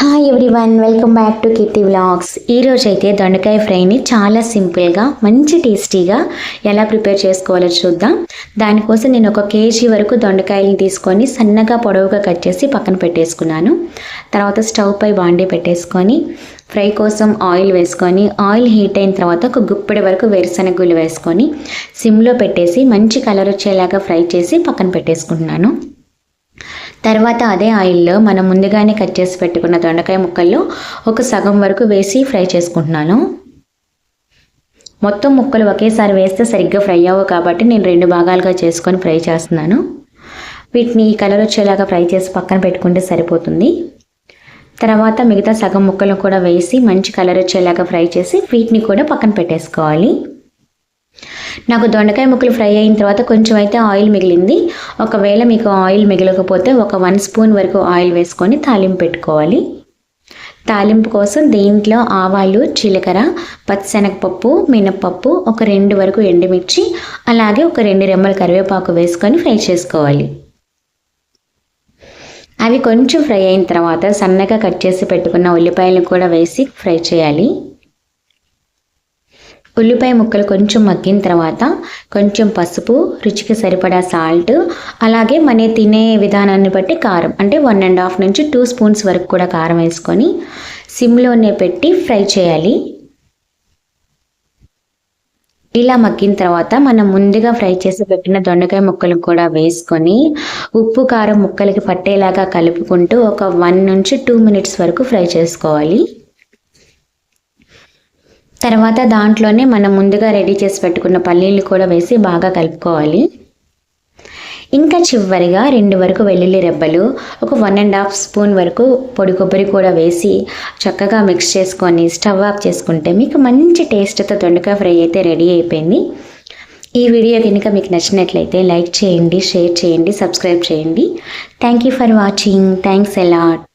Hi everyone welcome back to Keerthi vlogs ఈరోజు అయితే దొండకాయ ఫ్రైని చాలా సింపుల్గా మంచి టేస్టీగా ఎలా ప్రిపేర్ చేసుకోవాలో చూద్దాం. దానికోసం నేను ఒక కేజీ వరకు దొండకాయలు తీసుకొని సన్నగా పొడవుగా కట్ చేసి పక్కన పెట్టేసుకున్నాను. తర్వాత స్టవ్ పై బాండీ పెట్టేసుకొని ఫ్రై కోసం ఆయిల్ వేసుకొని ఆయిల్ హీట్ అయిన తర్వాత ఒక గుప్పెడి వరకు వేరుశనగుళ్ళు వేసుకొని సిమ్లో పెట్టేసి మంచి కలర్ వచ్చేలాగా ఫ్రై చేసి పక్కన పెట్టేసుకుంటున్నాను. తర్వాత అదే ఆయిల్లో మనం ముందుగానే కట్ చేసి పెట్టుకున్న దొండకాయ ముక్కల్లో ఒక సగం వరకు వేసి ఫ్రై చేసుకుంటున్నాను. మొత్తం ముక్కలు ఒకేసారి వేస్తే సరిగ్గా ఫ్రై అవ్వవు కాబట్టి నేను రెండు భాగాలుగా చేసుకొని ఫ్రై చేస్తున్నాను. వీటిని ఈ కలర్ వచ్చేలాగా ఫ్రై చేసి పక్కన పెట్టుకుంటే సరిపోతుంది. తర్వాత మిగతా సగం ముక్కలు కూడా వేసి మంచి కలర్ వచ్చేలాగా ఫ్రై చేసి వీటిని కూడా పక్కన పెట్టేసుకోవాలి. నాకు దొండకాయ ముక్కలు ఫ్రై అయిన తర్వాత కొంచెం అయితే ఆయిల్ మిగిలింది. ఒకవేళ మీకు ఆయిల్ మిగలకపోతే ఒక వన్ స్పూన్ వరకు ఆయిల్ వేసుకొని తాలింపు పెట్టుకోవాలి. తాలింపు కోసం దీంట్లో ఆవాలు జీలకర్ర పచ్చిశనగపప్పు మినప్పప్పు ఒక రెండు వరకు ఎండుమిర్చి అలాగే ఒక రెండు రెమ్మల కరివేపాకు వేసుకొని ఫ్రై చేసుకోవాలి. అవి కొంచెం ఫ్రై అయిన తర్వాత సన్నగా కట్ చేసి పెట్టుకున్న ఉల్లిపాయలను కూడా వేసి ఫ్రై చేయాలి. ఉల్లిపాయ ముక్కలు కొంచెం మగ్గిన తర్వాత కొంచెం పసుపు రుచికి సరిపడా సాల్ట్ అలాగే మన తినే విధానాన్ని బట్టి కారం. అంటే వన్ అండ్ హాఫ్ నుంచి టూ స్పూన్స్ వరకు కూడా కారం వేసుకొని సిమ్లోనే పెట్టి ఫ్రై చేయాలి. ఇలా మగ్గిన తర్వాత మనం ముందుగా ఫ్రై చేసి పెట్టిన దొండకాయ ముక్కలు కూడా వేసుకొని ఉప్పు కారం ముక్కలకి పట్టేలాగా కలుపుకుంటూ ఒక వన్ నుంచి టూ మినిట్స్ వరకు ఫ్రై చేసుకోవాలి. తర్వాత దాంట్లోనే మనం ముందుగా రెడీ చేసి పెట్టుకున్న పల్లీలు కూడా వేసి బాగా కలుపుకోవాలి. ఇంకా చివరిగా రెండు వరకు వెల్లుల్లి రెబ్బలు ఒక వన్ అండ్ హాఫ్ స్పూన్ వరకు పొడి కొబ్బరి కూడా వేసి చక్కగా మిక్స్ చేసుకొని స్టవ్ ఆఫ్ చేసుకుంటే మీకు మంచి టేస్ట్తో దొండకాయ ఫ్రై అయితే రెడీ అయిపోయింది. ఈ వీడియో కనుక మీకు నచ్చినట్లయితే లైక్ చేయండి షేర్ చేయండి సబ్స్క్రైబ్ చేయండి. Thank you for watching thanks a lot